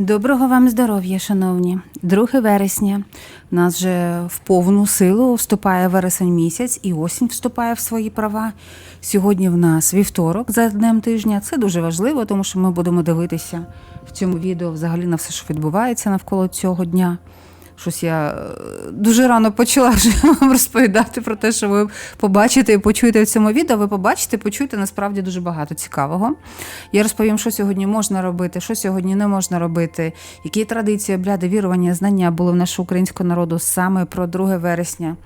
Доброго вам здоров'я, шановні. 2 вересня. Нас же в повну силу вступає вересень місяць і осінь вступає в свої права. Сьогодні в нас вівторок за днем тижня. Це дуже важливо, тому що ми будемо дивитися в цьому відео взагалі на все, що відбувається навколо цього дня. Щось я е, дуже рано почала вже вам розповідати про те, що ви побачите і почуєте в цьому відео. Ви побачите, почуєте насправді дуже багато цікавого. Я розповім, що сьогодні можна робити, що сьогодні не можна робити, які традиції, обряди, вірування, знання були в нашого українського народу саме про 2 вересня.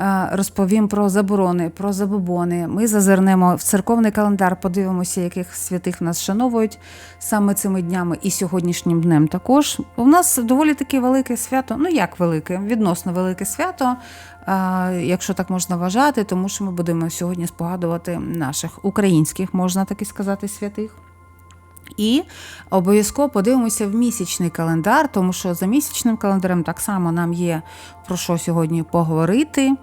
Е, Розповім про заборони, про забобони. Ми зазирнемо в церковний календар, подивимося, яких святих нас шановують саме цими днями і сьогоднішнім днем. Також у нас доволі таке велике свято. Ну як велике, відносно велике свято, е, якщо так можна вважати, тому що ми будемо сьогодні спогадувати наших українських, можна так і сказати, святих. І обов'язково подивимося в місячний календар, тому що за місячним календарем так само нам є про що сьогодні поговорити.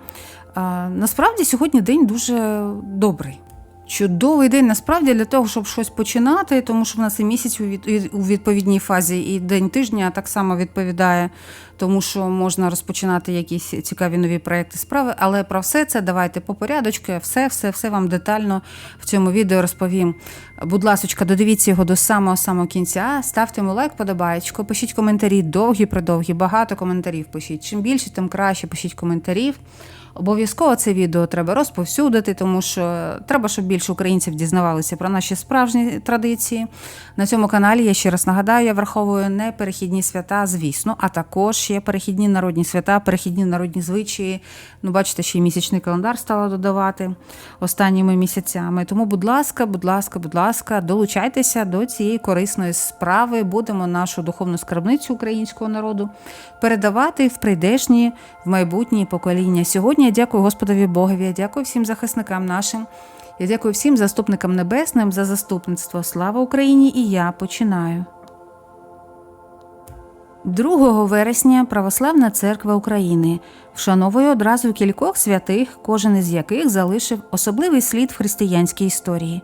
Насправді сьогодні день дуже добрий. Чудовий день насправді для того, щоб щось починати, тому що в нас і місяць у від- у відповідній фазі, і день тижня так само відповідає, тому що можна розпочинати якісь цікаві нові проекти справи. Але про все це давайте по порядочку, все, все, все вам детально в цьому відео розповім. Будь ласка, додивіться його до самого самого кінця. Ставте йому лайк, подобаєчко, пишіть коментарі, довгі, придовгі, багато коментарів пишіть. Чим більше, тим краще пишіть коментарів. Обов'язково це відео треба розповсюдити, тому що треба, щоб більше українців дізнавалися про наші справжні традиції. На цьому каналі я ще раз нагадаю, я враховую не перехідні свята, звісно, а також є перехідні народні свята, перехідні народні звичаї. Ну, бачите, ще й місячний календар стала додавати останніми місяцями. Тому, будь ласка, будь ласка, будь ласка, долучайтеся до цієї корисної справи. Будемо нашу духовну скарбницю українського народу передавати в прийдешні, в майбутні покоління. Сьогодні я дякую Господові Богові, я дякую всім захисникам нашим. Я дякую всім заступникам небесним за заступництво. Слава Україні! І я починаю. 2 вересня Православна церква України вшановує одразу кількох святих, кожен із яких залишив особливий слід в християнській історії.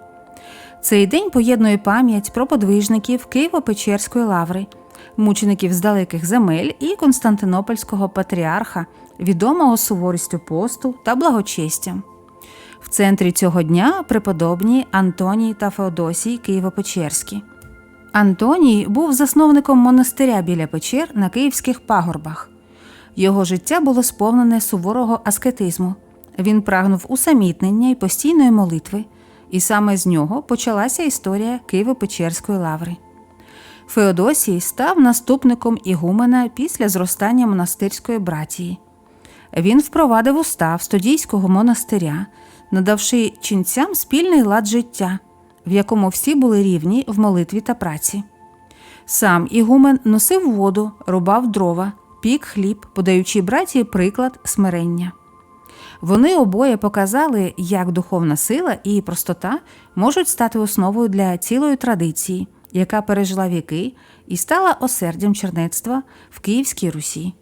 Цей день поєднує пам'ять про подвижників Києво-Печерської лаври, мучеників з далеких земель і Константинопольського патріарха, відомого суворістю посту та благочестям. В центрі цього дня преподобні Антоній та Феодосій Києво-Печерські. Антоній був засновником монастиря біля печер на київських пагорбах. Його життя було сповнене суворого аскетизму. Він прагнув усамітнення і постійної молитви, і саме з нього почалася історія Києво-Печерської лаври. Феодосій став наступником ігумена після зростання монастирської братії. Він впровадив устав студійського монастиря, надавши ченцям спільний лад життя, в якому всі були рівні в молитві та праці. Сам Ігумен носив воду, рубав дрова, пік хліб, подаючи братії приклад смирення. Вони обоє показали, як духовна сила і простота можуть стати основою для цілої традиції, яка пережила віки і стала осердям чернецтва в Київській Русі.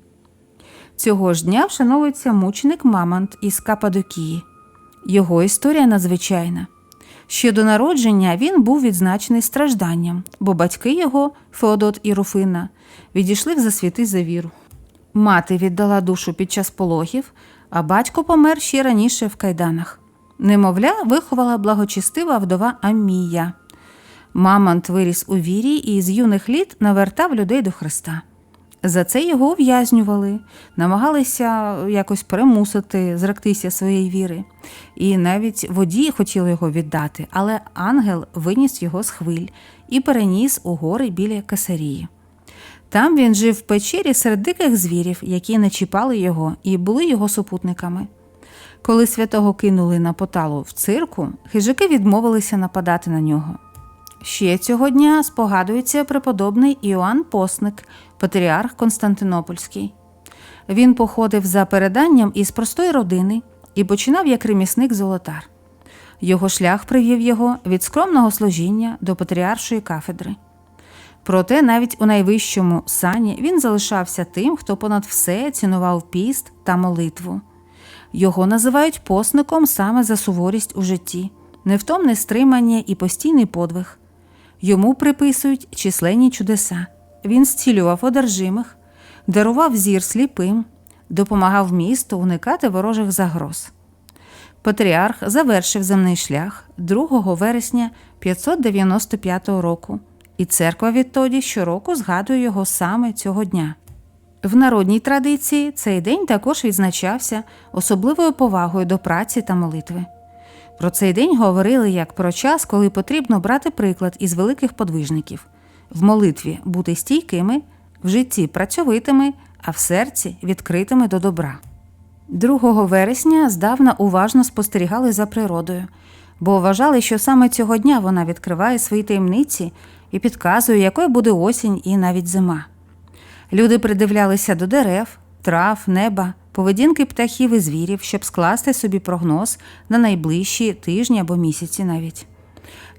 Цього ж дня вшановується мученик Мамонт із Кападокії. Його історія надзвичайна. Ще до народження він був відзначений стражданням, бо батьки його, Феодот і Руфина, відійшли в засвіти за віру. Мати віддала душу під час пологів, а батько помер ще раніше в кайданах. Немовля виховала благочестива вдова Аммія. Мамонт виріс у вірі і з юних літ навертав людей до Христа. За це його ув'язнювали, намагалися якось примусити зректися своєї віри. І навіть водії хотіли його віддати, але ангел виніс його з хвиль і переніс у гори біля Касарії. Там він жив в печері серед диких звірів, які не чіпали його і були його супутниками. Коли святого кинули на поталу в цирку, хижаки відмовилися нападати на нього. Ще цього дня спогадується преподобний Іоанн Посник, патріарх Константинопольський. Він походив за переданням із простої родини і починав як ремісник золотар. Його шлях привів його від скромного служіння до патріаршої кафедри. Проте навіть у найвищому сані він залишався тим, хто понад все цінував піст та молитву. Його називають посником саме за суворість у житті, невтомне стримання і постійний подвиг. Йому приписують численні чудеса, він зцілював одержимих, дарував зір сліпим, допомагав місту уникати ворожих загроз. Патріарх завершив земний шлях 2 вересня 595 року, і церква відтоді щороку згадує його саме цього дня. В народній традиції цей день також відзначався особливою повагою до праці та молитви. Про цей день говорили як про час, коли потрібно брати приклад із великих подвижників, в молитві бути стійкими, в житті працьовитими, а в серці відкритими до добра. 2 вересня здавна уважно спостерігали за природою, бо вважали, що саме цього дня вона відкриває свої таємниці і підказує, якою буде осінь і навіть зима. Люди придивлялися до дерев, трав, неба, поведінки птахів і звірів, щоб скласти собі прогноз на найближчі тижні або місяці навіть.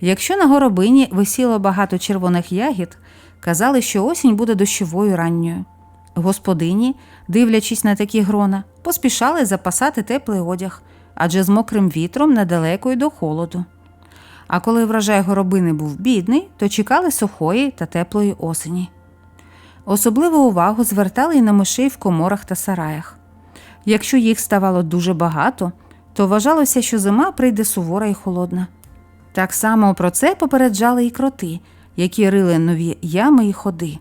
Якщо на горобині висіло багато червоних ягід, казали, що осінь буде дощовою ранньою. Господині, дивлячись на такі грона, поспішали запасати теплий одяг, адже з мокрим вітром недалеко й до холоду. А коли врожай горобини був бідний, то чекали сухої та теплої осені. Особливу увагу звертали й на мишей в коморах та сараях. Якщо їх ставало дуже багато, то вважалося, що зима прийде сувора і холодна. Так само про це попереджали і кроти, які рили нові ями і ходи.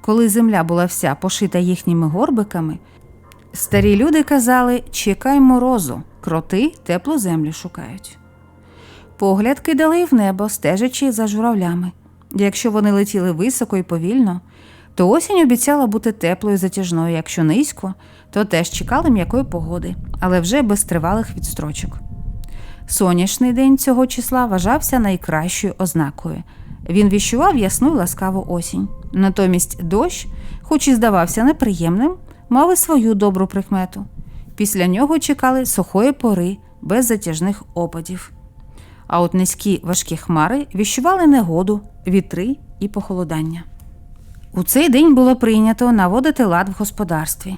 Коли земля була вся пошита їхніми горбиками, старі люди казали Чекай морозу, кроти теплу землю шукають. Погляд кидали в небо, стежачи за журавлями. Якщо вони летіли високо і повільно, то осінь обіцяла бути теплою затяжною, якщо низько, то теж чекали м'якої погоди, але вже без тривалих відстрочок. Сонячний день цього числа вважався найкращою ознакою. Він віщував ясну й ласкаву осінь. Натомість дощ, хоч і здавався неприємним, мав і свою добру прикмету. Після нього чекали сухої пори без затяжних опадів. А от низькі важкі хмари віщували негоду, вітри і похолодання. У цей день було прийнято наводити лад в господарстві.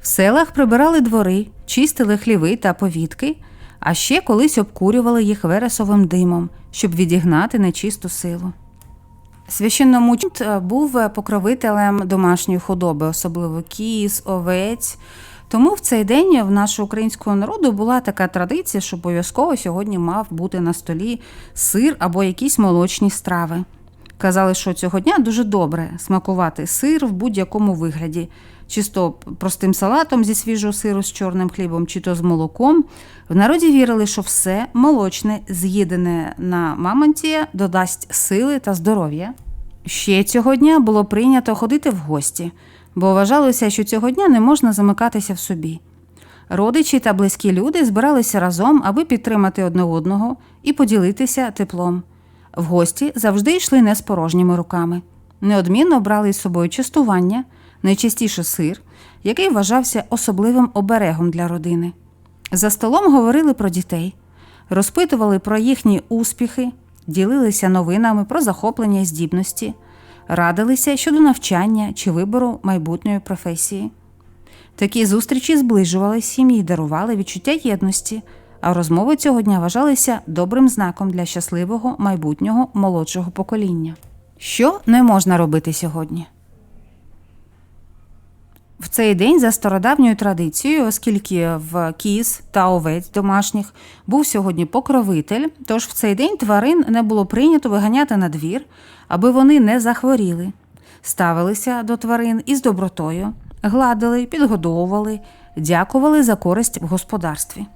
В селах прибирали двори, чистили хліви та повітки, а ще колись обкурювали їх вересовим димом, щоб відігнати нечисту силу. Священномучт був покровителем домашньої худоби, особливо кіз, овець. Тому в цей день в нашого українського народу була така традиція, що обов'язково сьогодні мав бути на столі сир або якісь молочні страви. Казали, що цього дня дуже добре смакувати сир в будь-якому вигляді, чи то простим салатом зі свіжого сиру з чорним хлібом, чи то з молоком. В народі вірили, що все молочне, з'їдене на мамонтія, додасть сили та здоров'я. Ще цього дня було прийнято ходити в гості, бо вважалося, що цього дня не можна замикатися в собі. Родичі та близькі люди збиралися разом, аби підтримати одне одного і поділитися теплом. В гості завжди йшли не з порожніми руками. Неодмінно брали із собою частування, найчастіше сир, який вважався особливим оберегом для родини. За столом говорили про дітей, розпитували про їхні успіхи, ділилися новинами про захоплення і здібності, радилися щодо навчання чи вибору майбутньої професії. Такі зустрічі зближували сім'ї дарували відчуття єдності а розмови цього дня вважалися добрим знаком для щасливого майбутнього молодшого покоління. Що не можна робити сьогодні? В цей день за стародавньою традицією, оскільки в кіз та овець домашніх був сьогодні покровитель, тож в цей день тварин не було прийнято виганяти на двір, аби вони не захворіли, ставилися до тварин із добротою, гладили, підгодовували, дякували за користь в господарстві.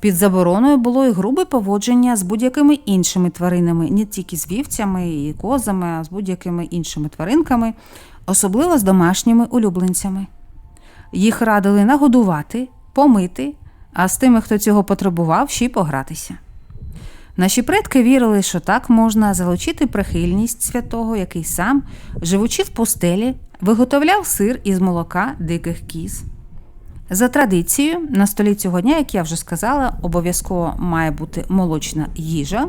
Під забороною було і грубе поводження з будь-якими іншими тваринами, не тільки з вівцями і козами, а з будь-якими іншими тваринками, особливо з домашніми улюбленцями. Їх радили нагодувати, помити, а з тими, хто цього потребував, ще й погратися. Наші предки вірили, що так можна залучити прихильність святого, який сам, живучи в пустелі, виготовляв сир із молока диких кіз. За традицією, на столі цього дня, як я вже сказала, обов'язково має бути молочна їжа.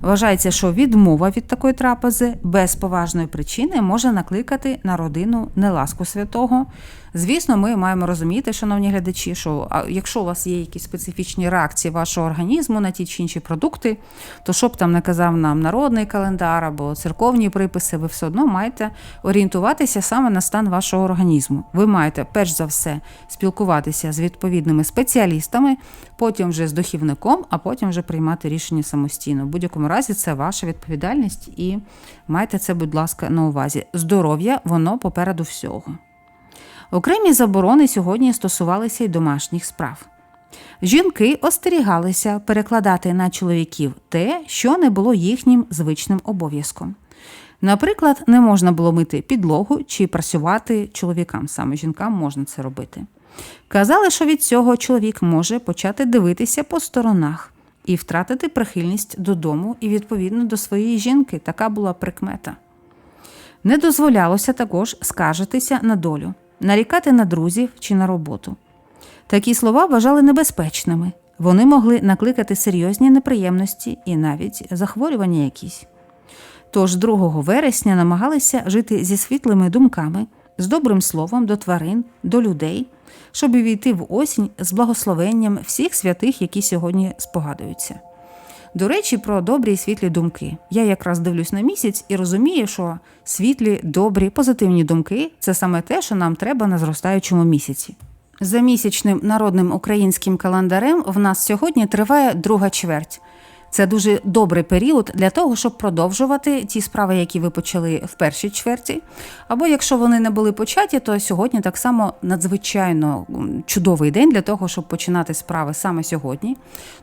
Вважається, що відмова від такої трапези без поважної причини може накликати на родину неласку святого. Звісно, ми маємо розуміти, шановні глядачі, що якщо у вас є якісь специфічні реакції вашого організму на ті чи інші продукти, то що б там не казав нам народний календар або церковні приписи, ви все одно маєте орієнтуватися саме на стан вашого організму. Ви маєте перш за все спілкуватися з відповідними спеціалістами, потім вже з дохівником, а потім вже приймати рішення самостійно. В будь-якому разі це ваша відповідальність і майте це, будь ласка, на увазі. Здоров'я воно попереду всього. Окремі заборони сьогодні стосувалися й домашніх справ. Жінки остерігалися перекладати на чоловіків те, що не було їхнім звичним обов'язком. Наприклад, не можна було мити підлогу чи працювати чоловікам, саме жінкам можна це робити. Казали, що від цього чоловік може почати дивитися по сторонах і втратити прихильність додому і відповідно до своєї жінки. Така була прикмета. Не дозволялося також скаржитися на долю, нарікати на друзів чи на роботу. Такі слова вважали небезпечними. Вони могли накликати серйозні неприємності і навіть захворювання якісь. Тож 2 вересня намагалися жити зі світлими думками, з добрим словом до тварин, до людей, щоб увійти в осінь з благословенням всіх святих, які сьогодні спогадуються. До речі, про добрі і світлі думки. Я якраз дивлюсь на місяць і розумію, що світлі, добрі, позитивні думки це саме те, що нам треба на зростаючому місяці. За місячним народним українським календарем в нас сьогодні триває друга чверть. Це дуже добрий період для того, щоб продовжувати ті справи, які ви почали в першій чверті. Або якщо вони не були початі, то сьогодні так само надзвичайно чудовий день для того, щоб починати справи саме сьогодні.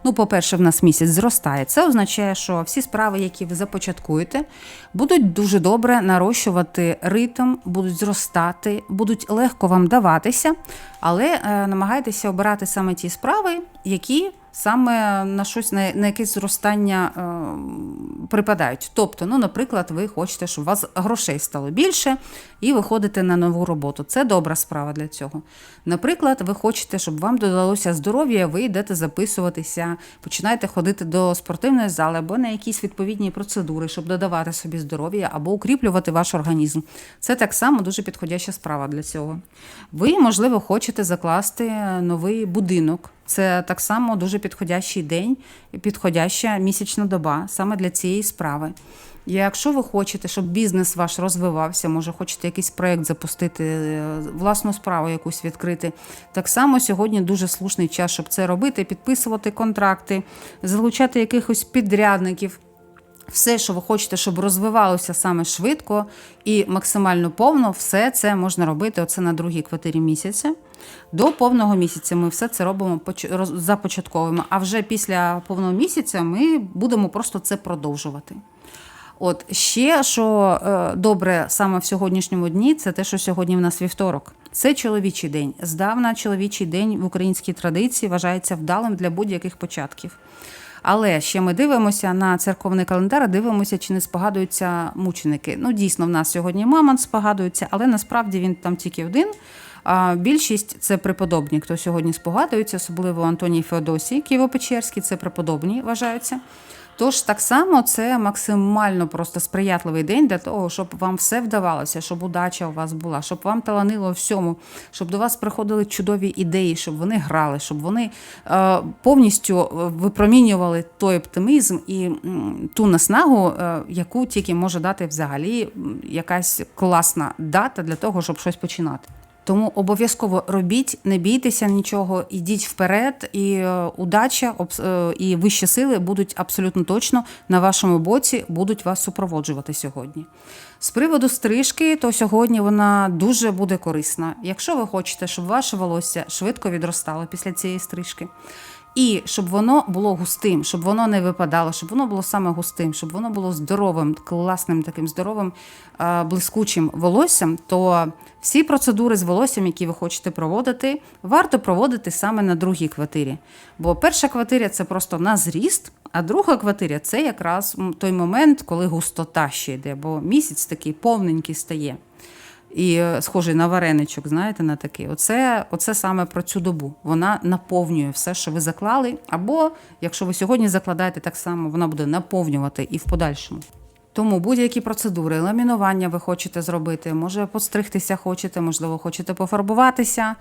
Ну, по-перше, в нас місяць зростає. Це означає, що всі справи, які ви започаткуєте, будуть дуже добре нарощувати ритм, будуть зростати, будуть легко вам даватися, але е, намагайтеся обирати саме ті справи, які саме на щось на, на якесь зростання е, припадають. Тобто, ну, наприклад, ви хочете, щоб у вас грошей стало більше, і ви ходите на нову роботу. Це добра справа для цього. Наприклад, ви хочете, щоб вам додалося здоров'я, ви йдете записуватися, починаєте ходити до спортивної зали або на якісь відповідні процедури, щоб додавати собі здоров'я або укріплювати ваш організм. Це так само дуже підходяща справа для цього. Ви, можливо, хочете закласти новий будинок. Це так само дуже підходящий день, підходяща місячна доба саме для цієї справи. Якщо ви хочете, щоб бізнес ваш розвивався, може хочете якийсь проєкт запустити, е, власну справу якусь відкрити. Так само сьогодні дуже слушний час, щоб це робити, підписувати контракти, залучати якихось підрядників. Все, що ви хочете, щоб розвивалося саме швидко і максимально повно, все це можна робити оце на другій квартирі місяця. До повного місяця ми все це робимо започатковуємо. А вже після повного місяця ми будемо просто це продовжувати. От ще що е, добре саме в сьогоднішньому дні, це те, що сьогодні в нас вівторок. Це чоловічий день. Здавна чоловічий день в українській традиції вважається вдалим для будь-яких початків. Але ще ми дивимося на церковний календар, дивимося, чи не спогадуються мученики. Ну, дійсно, в нас сьогодні мамонт спогадується, але насправді він там тільки один. А більшість це преподобні, хто сьогодні спогадується, особливо Антоній Феодосій, Києво-Печерський, це преподобні вважаються. Тож так само це максимально просто сприятливий день для того, щоб вам все вдавалося, щоб удача у вас була, щоб вам таланило всьому, щоб до вас приходили чудові ідеї, щоб вони грали, щоб вони е, повністю випромінювали той оптимізм і ту наснагу, е, яку тільки може дати взагалі якась класна дата для того, щоб щось починати. Тому обов'язково робіть, не бійтеся нічого, ідіть вперед, і е, удача е, і вищі сили будуть абсолютно точно на вашому боці, будуть вас супроводжувати сьогодні. З приводу стрижки, то сьогодні вона дуже буде корисна. Якщо ви хочете, щоб ваше волосся швидко відростало після цієї стрижки. І щоб воно було густим, щоб воно не випадало, щоб воно було саме густим, щоб воно було здоровим, класним, таким здоровим, блискучим волоссям, то всі процедури з волоссям, які ви хочете проводити, варто проводити саме на другій квартирі. Бо перша квартира це просто на зріст, а друга квартира це якраз той момент, коли густота ще йде, бо місяць такий повненький стає. І е, схожий на вареничок, знаєте, на такий. Оце, оце саме про цю добу. Вона наповнює все, що ви заклали. Або якщо ви сьогодні закладаєте так само, вона буде наповнювати і в подальшому. Тому будь-які процедури, ламінування ви хочете зробити, може постригтися хочете, можливо, хочете пофарбуватися.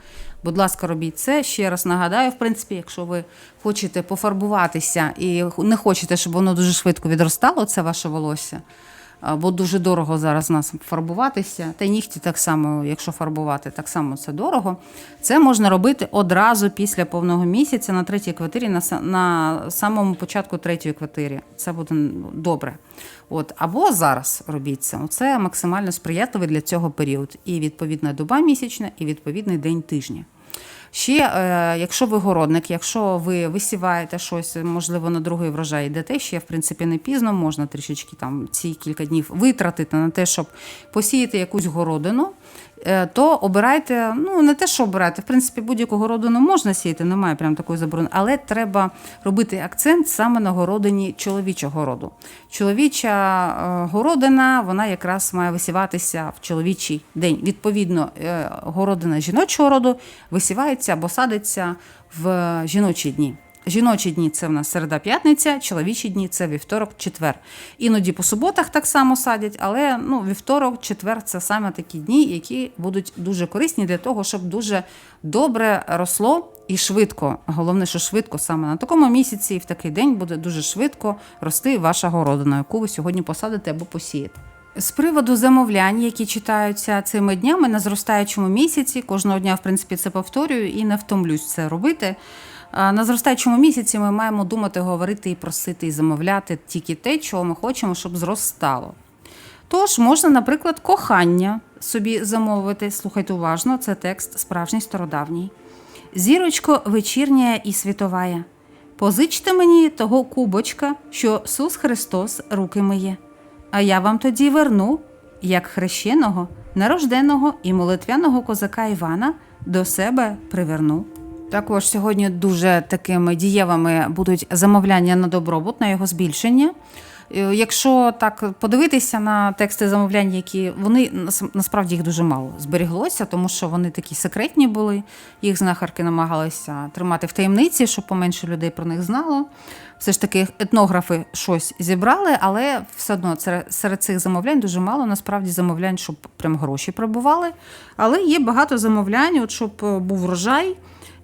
Будь ласка, робіть це. Ще раз нагадаю, в принципі, якщо ви хочете пофарбуватися і не хочете, щоб воно дуже швидко відростало, це ваше волосся. Бо дуже дорого зараз нас фарбуватися. Та й нігті так само, якщо фарбувати, так само це дорого. Це можна робити одразу після повного місяця на третій квартирі, на, на самому початку третьої квартири. Це буде добре. От, або зараз робіть це. Це максимально сприятливий для цього період. І відповідна доба місячна, і відповідний день тижня. Ще, е, якщо ви городник, якщо ви висіваєте щось, можливо, на другий врожай йдете, ще в принципі не пізно, можна трішечки там ці кілька днів витратити на те, щоб посіяти якусь городину. Е, То обирайте, ну не те, що обирайте, в принципі, будь-яку городину можна сіяти, немає прям такої заборони, але треба робити акцент саме на городині чоловічого роду. Чоловіча е, городина, вона якраз має висіватися в чоловічий день. Відповідно, е, городина жіночого роду висівається або садиться в жіночі дні. Жіночі дні це в нас середа п'ятниця, чоловічі дні це вівторок, четвер. Іноді по суботах так само садять, але ну, вівторок, четвер це саме такі дні, які будуть дуже корисні для того, щоб дуже добре росло і швидко. Головне, що швидко саме на такому місяці і в такий день буде дуже швидко рости ваша городина, яку ви сьогодні посадите або посієте. З приводу замовлянь, які читаються цими днями на зростаючому місяці, кожного дня, в принципі, це повторюю і не втомлюсь це робити. А На зростаючому місяці ми маємо думати, говорити і просити, і замовляти тільки те, чого ми хочемо, щоб зростало. Тож можна, наприклад, кохання собі замовити. Слухайте уважно, це текст справжній стародавній. Зірочко вечірня і світовая. Позичте мені того кубочка, що Сус Христос руки миє. А я вам тоді верну, як хрещеного, нарожденого і молитвяного козака Івана до себе приверну. Також сьогодні дуже такими дієвими будуть замовляння на добробут, на його збільшення. Е, Якщо так подивитися на тексти замовлянь, які вони насправді їх дуже мало зберіглося, тому що вони такі секретні були. Їх знахарки намагалися тримати в таємниці, щоб поменше людей про них знало. Все ж таки, етнографи щось зібрали, але все одно серед- цих замовлянь дуже мало насправді замовлянь, щоб прям гроші прибували. Але є багато замовлянь, от щоб е, був врожай.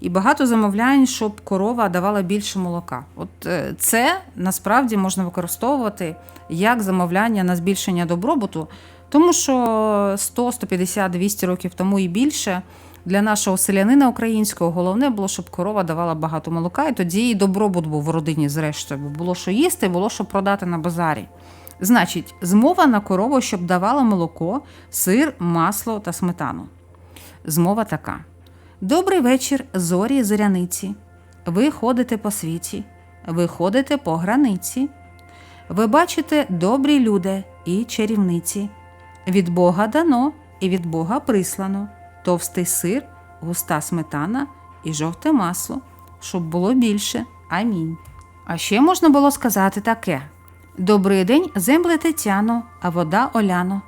І багато замовлянь, щоб корова давала більше молока. От е, це насправді можна використовувати як замовляння на збільшення добробуту, тому що 100, 150, 200 років тому і більше для нашого селянина українського головне було, щоб корова давала багато молока, і тоді і добробут був в родині, зрештою, бо було що їсти, було що продати на базарі. Значить, змова на корову, щоб давала молоко, сир, масло та сметану. Змова така. Добрий вечір, зорі зоряниці. Ви ходите по світі, ви ходите по границі. Ви бачите добрі люди і чарівниці. Від Бога дано і від Бога прислано товстий сир, густа сметана і жовте масло, щоб було більше. Амінь. А ще можна було сказати таке: Добрий день, земле Тетяно, а вода Оляно.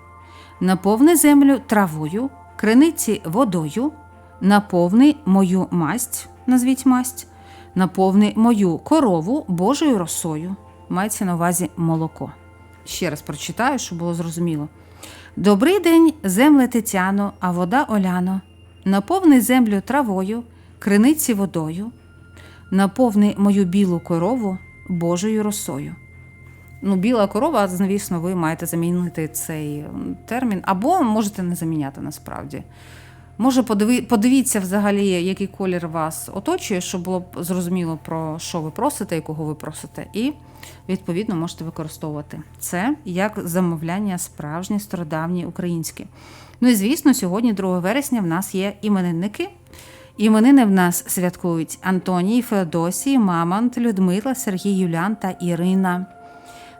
Наповни землю травою, криниці водою, наповни мою масть, назвіть масть, наповни мою корову Божою росою. Мається на увазі молоко. Ще раз прочитаю, щоб було зрозуміло. Добрий день, земле Тетяно, а вода Оляно. Наповни землю травою, криниці водою, наповни мою білу корову Божою росою. Ну, біла корова, звісно, ви маєте замінити цей термін, або можете не заміняти насправді. Може, подиви, подивіться взагалі, який колір вас оточує, щоб було зрозуміло, про що ви просите і кого ви просите. І, відповідно, можете використовувати це як замовляння справжнє, стародавнє українське. Ну і звісно, сьогодні, 2 вересня, в нас є іменинники. Іменини в нас святкують Антоній, Феодосій, Мамонт, Людмила, Сергій Юлян та Ірина.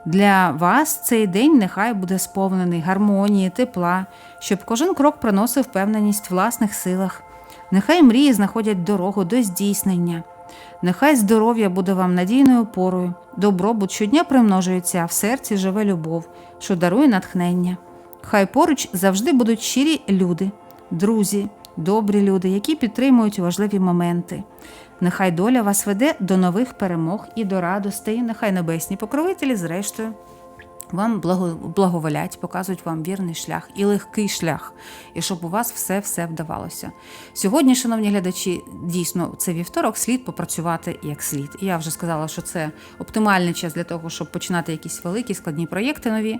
Для вас цей день нехай буде сповнений гармонії, тепла, щоб кожен крок приносив впевненість в власних силах. Нехай мрії знаходять дорогу до здійснення. Нехай здоров'я буде вам надійною опорою, добробут щодня примножується, а в серці живе любов, що дарує натхнення. Хай поруч завжди будуть щирі люди, друзі, добрі люди, які підтримують важливі моменти. Нехай доля вас веде до нових перемог і до радостей. Нехай небесні покровителі, зрештою, вам благо, благоволять, показують вам вірний шлях і легкий шлях, і щоб у вас все все вдавалося. Сьогодні, шановні глядачі, дійсно це вівторок, слід попрацювати як слід. І я вже сказала, що це оптимальний час для того, щоб починати якісь великі складні проєкти нові.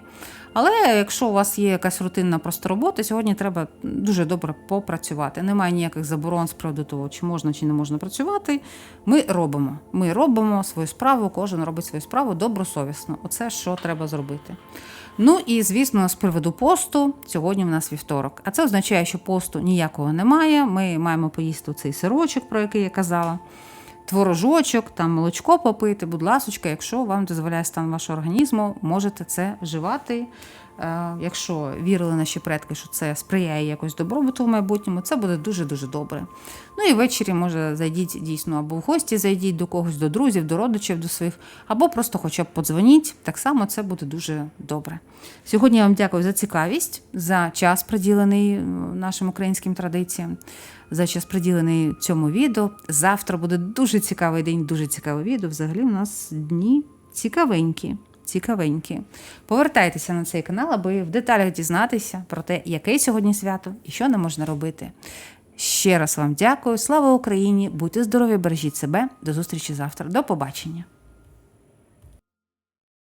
Але якщо у вас є якась рутинна просто робота, сьогодні треба дуже добре попрацювати. Немає ніяких заборон з приводу того, чи можна чи не можна працювати. Ми робимо. Ми робимо свою справу, кожен робить свою справу добросовісно. Оце що треба зробити. Ну і звісно, з приводу посту, сьогодні в нас вівторок. А це означає, що посту ніякого немає. Ми маємо поїсти цей сирочок, про який я казала. Творожочок, там молочко попити, будь ласочка, якщо вам дозволяє стан вашого організму, можете це вживати. Е, Якщо вірили наші предки, що це сприяє якось добробуту в майбутньому, це буде дуже-дуже добре. Ну і ввечері, може, зайдіть дійсно або в гості, зайдіть до когось, до друзів, до родичів, до своїх, або просто хоча б подзвоніть. Так само це буде дуже добре. Сьогодні я вам дякую за цікавість, за час приділений е, нашим українським традиціям, за час приділений цьому відео. Завтра буде дуже цікавий день, дуже цікаве відео. Взагалі, у нас дні цікавенькі. Цікавенькі. Повертайтеся на цей канал, аби в деталях дізнатися про те, яке сьогодні свято і що не можна робити. Ще раз вам дякую. Слава Україні! Будьте здорові, бережіть себе. До зустрічі завтра. До побачення!